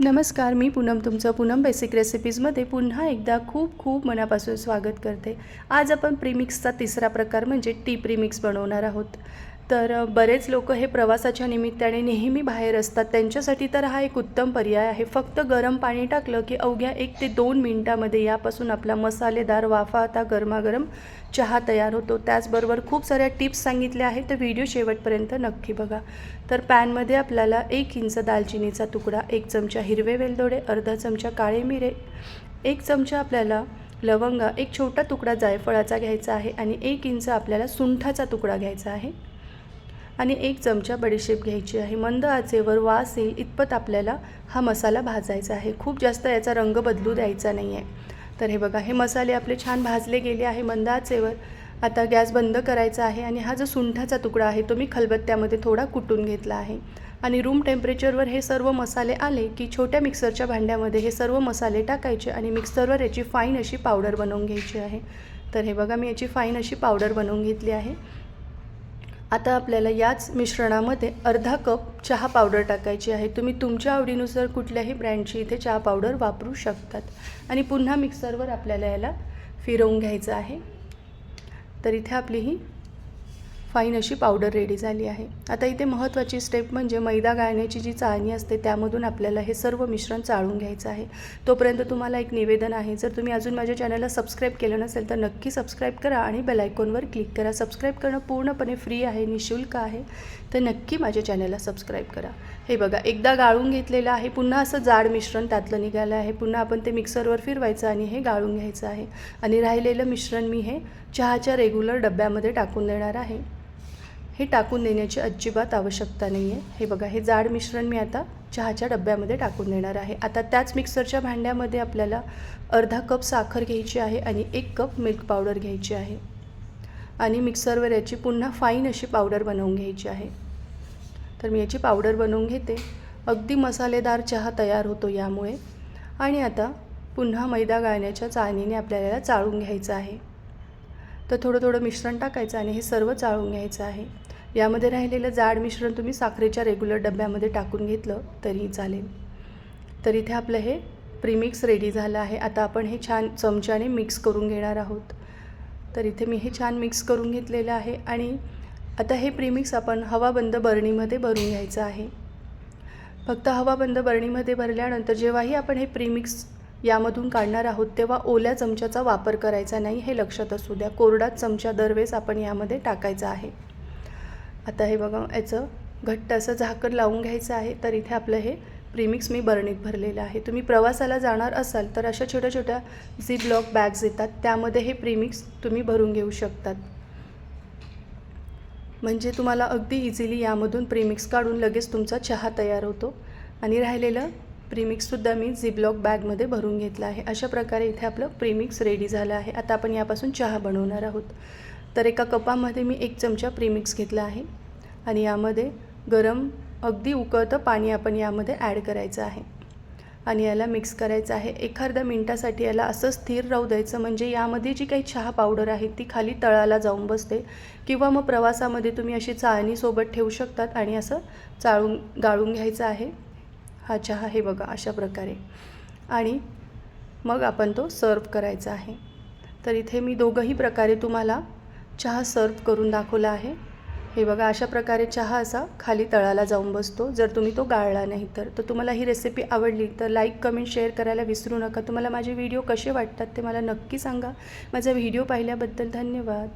नमस्कार मी पूनम तुमचं पूनम बेसिक रेसिपीजमध्ये पुन्हा एकदा खूप खूप मनापासून स्वागत करते. आज आपण प्रीमिक्सचा तिसरा प्रकार म्हणजे टी प्रीमिक्स बनवणार आहोत. तर बरेच लोक हे प्रवासाच्या निमित्ताने नेहमी बाहेर असतात. त्यांच्यासाठी तर हा एक उत्तम पर्याय आहे. फक्त गरम पाणी टाकलं की अवघ्या एक ते दोन मिनटामध्ये यापासून आपला मसालेदार वाफा आता गरमागरम चहा तयार होतो. त्याचबरोबर खूप साऱ्या टिप्स सांगितल्या आहेत. तर व्हिडिओ शेवटपर्यंत नक्की बघा. तर पॅनमध्ये आपल्याला एक इंच दालचिनीचा तुकडा एक चमचा हिरवे वेलदोडे अर्धा चमचा काळे मिरे एक चमचा आपल्याला लवंगा एक छोटा तुकडा जायफळाचा घ्यायचा आहे आणि एक इंच आपल्याला सुंठाचा तुकडा घ्यायचा आहे. आणि एक चमचा बडीशेप घ्यायची आहे. मंद आचेवर वास येईल इतपत आपल्याला हा मसाला भाजायचा आहे. खूप जास्त याचा रंग बदलू द्यायचा नाही आहे तर हे बघा हे मसाले आपले छान भाजले गेले आहे मंद आचेवर. आता गॅस बंद करायचा आहे आणि हा जो सुंठाचा तुकडा आहे तो मी खलबत्त्यामध्ये थोडा कुटून घेतला आहे. आणि रूम टेम्परेचरवर हे सर्व मसाले आले की छोट्या मिक्सरच्या भांड्यामध्ये हे सर्व मसाले टाकायचे आणि मिक्सरवर याची फाईन अशी पावडर बनवून घ्यायची आहे. तर हे बघा मी याची फाईन अशी पावडर बनवून घेतली आहे. आता आपल्याला याच मिश्रणामध्ये अर्धा कप चहा पावडर टाकायची आहे. तुम्ही तुमच्या आवडीनुसार कुठल्याही ब्रँडची इथे चहा पावडर वापरू शकतात. आणि पुन्हा मिक्सरवर आपल्याला याला फिरवून घ्यायचं आहे. तर इथे आपली ही फाईन अशी पावडर रेडी झाली आहे. आता इथे महत्त्वाची स्टेप म्हणजे मैदा गाळण्याची जी चाळणी असते त्यामधून आपल्याला हे सर्व मिश्रण चाळून घ्यायचं आहे. तोपर्यंत तुम्हाला एक निवेदन आहे. जर तुम्ही अजून माझ्या चॅनलला सबस्क्राईब केलं नसेल तर नक्की सबस्क्राईब करा आणि बेलायकॉनवर क्लिक करा. सबस्क्राईब करणं पूर्णपणे फ्री आहे निशुल्क आहे. तर नक्की माझ्या चॅनलला सबस्क्राईब करा. हे बघा एकदा गाळून घेतलेलं आहे. पुन्हा असं जाड मिश्रण त्यातलं निघालं आहे. पुन्हा आपण ते मिक्सरवर फिरवायचं आणि हे गाळून घ्यायचं आहे. आणि राहिलेलं मिश्रण मी हे चहाच्या रेग्युलर डब्यामध्ये टाकून देणार आहे. हे टाकून देण्याची अजिबात आवश्यकता नाही आहे हे बघा हे जाड मिश्रण मी आता चहाच्या डब्यामध्ये टाकून देणार आहे. आता त्याच मिक्सरच्या भांड्यामध्ये आपल्याला अर्धा कप साखर घ्यायची आहे आणि एक कप मिल्क पावडर घ्यायची आहे. आणि मिक्सरवर याची पुन्हा फाईन अशी पावडर बनवून घ्यायची आहे. तर मी याची पावडर बनवून घेते. अगदी मसालेदार चहा तयार होतो यामुळे. आणि आता पुन्हा मैदा गाळण्याच्या चाळणीने आपल्याला याला चाळून घ्यायचं आहे. तर थोडं थोडं मिश्रण टाकायचं आणि हे सर्व चाळून घ्यायचं आहे. यामध्ये राहिलेलं जाड मिश्रण तुम्ही साखरेच्या रेग्युलर डब्यामध्ये टाकून घेतलं तरीही चालेल. तर इथे आपलं हे प्रीमिक्स रेडी झालं आहे. आता आपण हे छान चमच्याने मिक्स करून घेणार आहोत. तर इथे मी हे छान मिक्स करून घेतलेलं आहे आणि आता हे प्रीमिक्स आपण हवाबंद बरणीमध्ये भरून घ्यायचं आहे. फक्त हवाबंद बरणीमध्ये भरल्यानंतर जेव्हाही आपण हे प्रीमिक्स यामधून काढणार आहोत तेव्हा ओल्या चमच्याचा वापर करायचा नाही हे लक्षात असू द्या. कोरडाच चमचा दरवेळेस आपण यामध्ये टाकायचा आहे. आता हे बघा याचं घट्ट असं झाकण लावून घ्यायचं आहे तर इथे आपलं हे प्रीमिक्स मी बरणीत भरलेलं आहे. तुम्ही प्रवासाला जाणार असाल तर अशा छोट्या छोट्या झी ब्लॉक बॅग्स येतात. त्यामध्ये हे प्रीमिक्स तुम्ही भरून घेऊ शकतात. म्हणजे तुम्हाला अगदी इझिली यामधून प्रीमिक्स काढून लगेच तुमचा चहा तयार होतो. आणि राहिलेलं प्रीमिक्ससुद्धा मी झिब्लॉक बॅगमध्ये भरून घेतलं आहे. अशा प्रकारे इथे आपलं प्रीमिक्स रेडी झालं आहे. आता आपण यापासून चहा बनवणार आहोत. तर एका कपामध्ये मी एक चमचा प्रीमिक्स घेतला आहे आणि यामध्ये गरम अगदी उकळतं पाणी आपण यामध्ये ॲड करायचं आहे. आणि याला मिक्स करायचं आहे. एखाद्या मिनटासाठी याला असं स्थिर राहू द्यायचं म्हणजे यामध्ये जी काही चहा पावडर आहे ती खाली तळाला जाऊन बसते किंवा मग प्रवासामध्ये तुम्ही अशी चाळणी सोबत ठेवू शकतात आणि असं चाळून गाळून घ्यायचं आहे. हा चहा हे बघा अशा प्रकारे. आणि मग आपण तो सर्व करायचा आहे. तर इथे मी दोघंही प्रकारे तुम्हाला चहा सर्व करून दाखवला आहे. हे बघा अशा प्रकारे चहा असा खाली तळाला जाऊन बसतो. जर तुम्ही तो गाळला नाही तर. तर तुम्हाला ही रेसिपी आवडली तर लाईक कमेंट शेअर करायला विसरू नका. तुम्हाला माझे व्हिडिओ कसे वाटतात ते मला नक्की सांगा. माझा व्हिडिओ पाहिल्याबद्दल धन्यवाद.